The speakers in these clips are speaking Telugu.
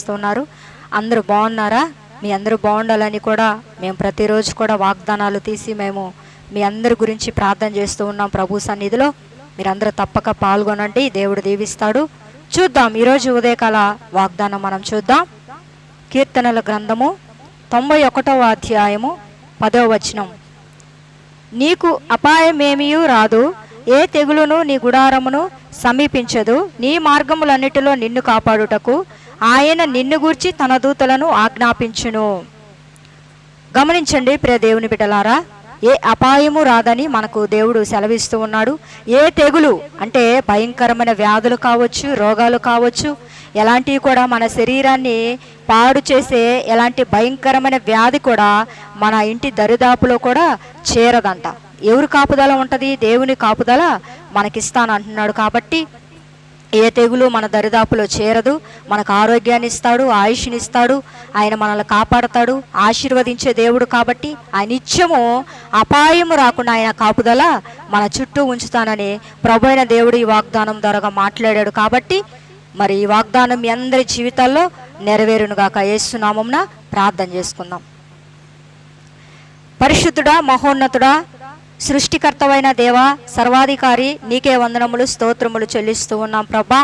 చేస్తున్నారు. అందరూ బాగున్నారా? మీ అందరూ బాగుండాలని కూడా మేము ప్రతిరోజు కూడా వాగ్దానాలు తీసి మేము మీ అందరి గురించి ప్రార్థన చేస్తూ ఉన్నాం ప్రభు సన్నిధిలో. మీరందరూ తప్పక పాల్గొనండి. దేవుడు దీవిస్తాడు. చూద్దాం ఈరోజు ఉదయకాల వాగ్దానం మనం చూద్దాం. కీర్తనల గ్రంథము తొంభై ఒకటవ అధ్యాయము పదవ వచనం. నీకు అపాయమేమియూ రాదు. ఏ తెగులును నీ గుడారమును సమీపించదు. నీ మార్గములన్నిటిలో నిన్ను కాపాడుటకు ఆయన నిన్ను గూర్చి తన దూతలను ఆజ్ఞాపించును. గమనించండి ప్రియ దేవుని బిడ్డలారా ఏ అపాయము రాదని మనకు దేవుడు సెలవిస్తూ ఉన్నాడు. ఏ తెగులు అంటే భయంకరమైన వ్యాధులు కావచ్చు రోగాలు కావచ్చు ఎలాంటివి కూడా మన శరీరాన్ని పాడు చేసే ఎలాంటి భయంకరమైన వ్యాధి కూడా మన ఇంటి దరిదాపులో కూడా చేరదంట. ఎవరు కాపుదల ఉంటుంది? దేవుని కాపుదల మనకిస్తాను అంటున్నాడు కాబట్టి ఏ తెగులు మన దరిదాపులో చేరదు మనకు ఆరోగ్యాన్ని ఇస్తాడు ఆయుష్ని ఇస్తాడు ఆయన మనల్ని కాపాడతాడు ఆశీర్వదించే దేవుడు కాబట్టి ఆ నిత్యము అపాయము రాకుండా ఆయన కాపుదల మన చుట్టూ ఉంచుతానని ప్రభు అయిన దేవుడు ఈ వాగ్దానం ద్వారా మాట్లాడాడు కాబట్టి మరి ఈ వాగ్దానం మీ అందరి జీవితాల్లో నెరవేరునుగాక. యేసునామంన ప్రార్థన చేసుకుందాం. పరిశుద్ధుడా మహోన్నతుడా సృష్టికర్తవైన దేవ సర్వాధికారి నీకే వందనములు స్తోత్రములు చెల్లిస్తూ ఉన్నాం ప్రభా.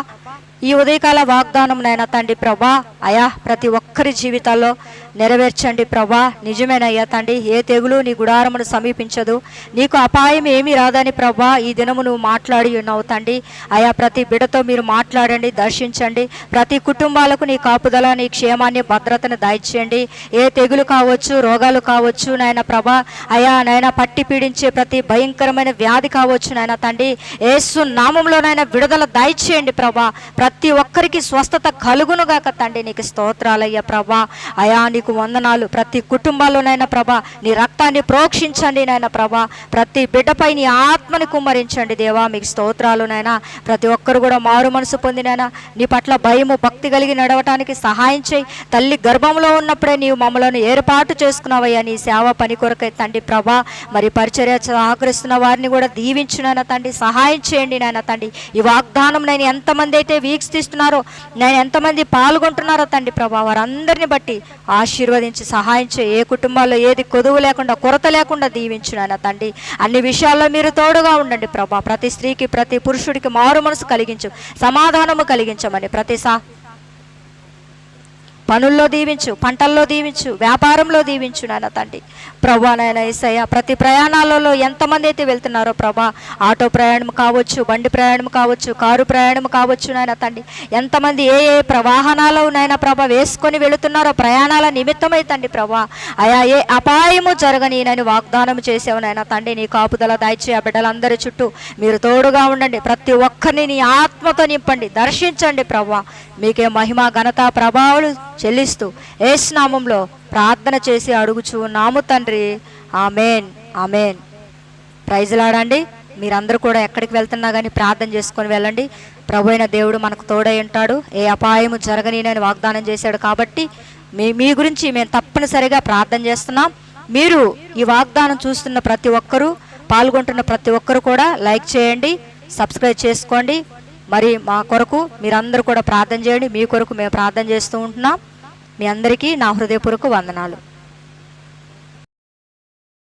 ఈ ఉదయకాల వాగ్దానం నైనా తండ్రి ప్రభా అయా ప్రతి ఒక్కరి జీవితాల్లో నెరవేర్చండి ప్రభా నిజమేనయ్యా తండ్రి. ఏ తెగులు నీ గుడారమును సమీపించదు. నీకు అపాయం ఏమీ రాదని ప్రభా ఈ దినము నువ్వు మాట్లాడి ఉన్నావు తండ్రి. అయా ప్రతి బిడతో మీరు మాట్లాడండి దర్శించండి. ప్రతి కుటుంబాలకు నీ కాపుదల నీ క్షేమాన్ని భద్రతను దయచేయండి. ఏ తెగులు కావచ్చు రోగాలు కావచ్చు నాయన ప్రభా అయా నాయన పట్టి పీడించే ప్రతి భయంకరమైన వ్యాధి కావచ్చు నాయన తండ్రి. ఏసు నామంలోనైనా విడుదల దయచేయండి ప్రభా ప్రతి ఒక్కరికి స్వస్థత కలుగునుగాక తండ్రి. నీకు స్తోత్రాలయ్యా ప్రభా అయా నీకు వందనాలు. ప్రతి కుటుంబాల్లోనైనా ప్రభా నీ రక్తాన్ని ప్రోక్షించండి నాయన ప్రభా. ప్రతి బిడ్డపై నీ ఆత్మని కుమ్మరించండి దేవా. మీకు స్తోత్రాలునైనా. ప్రతి ఒక్కరు కూడా మారు మనసు పొందినైనా నీ పట్ల భయము భక్తి కలిగి నడవటానికి సహాయం చేయి. తల్లి గర్భంలో ఉన్నప్పుడే నీవు మమ్మలను ఏర్పాటు చేసుకున్నావయ్యా. నీ సేవ పని కొరకై తండ్రి ప్రభా మరి పరిచర్య సహకరిస్తున్న వారిని కూడా దీవించునైనా తండ్రి. సహాయం చేయండి నాయన తండ్రి. ఈ వాగ్దానం నేను ఎంతమంది అయితే వీక్షిస్తున్నారో నేను ఎంతమంది పాల్గొంటున్నారో తండ్రి ప్రభా వారందరిని బట్టి ఆశ ఆశీర్వదించి సహాయం చేయి. ఏ కుటుంబాల్లో ఏది కొదువు లేకుండా కొరత లేకుండా దీవించు నాయన తండ్రి. అన్ని విషయాల్లో మీరు తోడుగా ఉండండి ప్రభా. ప్రతి స్త్రీకి ప్రతి పురుషుడికి మారు మనసు కలిగించు సమాధానము కలిగించమని ప్రతి సా పనుల్లో దీవించు పంటల్లో దీవించు వ్యాపారంలో దీవించు నాయన తండ్రి. ప్రభా నాయన ఏసయ్య ప్రతి ప్రయాణాలలో ఎంతమంది అయితే వెళ్తున్నారో ప్రభా ఆటో ప్రయాణం కావచ్చు బండి ప్రయాణం కావచ్చు కారు ప్రయాణం కావచ్చు నాయన తండ్రి. ఎంతమంది ఏ ఏ ప్రవాహనాలు నాయన ప్రభ వేసుకొని వెళుతున్నారో ప్రయాణాల నిమిత్తమై తండ్రి ప్రభా అయా ఏ అపాయము జరగని నేను వాగ్దానం చేసావు నాయన తండ్రి. నీ కాపుదల దాయిచి ఆ బిడ్డలందరి చుట్టూ మీరు తోడుగా ఉండండి. ప్రతి ఒక్కరిని నీ ఆత్మతో నింపండి దర్శించండి ప్రభా. మీకే మహిమ ఘనత ప్రభావాలు చెల్లిస్తూ ఏసునామంలో ప్రార్థన చేసి అడుగుచు నాము తండ్రి. ఆమెన్. ఆమెన్. ప్రైజ్లాడండి మీరందరూ కూడా ఎక్కడికి వెళ్తున్నా కానీ ప్రార్థన చేసుకొని వెళ్ళండి. ప్రభు అయిన దేవుడు మనకు తోడై ఉంటాడు. ఏ అపాయము జరగనీనని వాగ్దానం చేశాడు కాబట్టి మీ మీ గురించి మేము తప్పనిసరిగా ప్రార్థన చేస్తున్నాం. మీరు ఈ వాగ్దానం చూస్తున్న ప్రతి ఒక్కరూ పాల్గొంటున్న ప్రతి ఒక్కరు కూడా లైక్ చేయండి సబ్స్క్రైబ్ చేసుకోండి. మరి మా కొరకు మీరందరూ కూడా ప్రార్థన చేయండి. మీ కొరకు మేము ప్రార్థన చేస్తూ ఉంటున్నాం. మీ అందరికీ నా హృదయపూర్వక వందనాలు.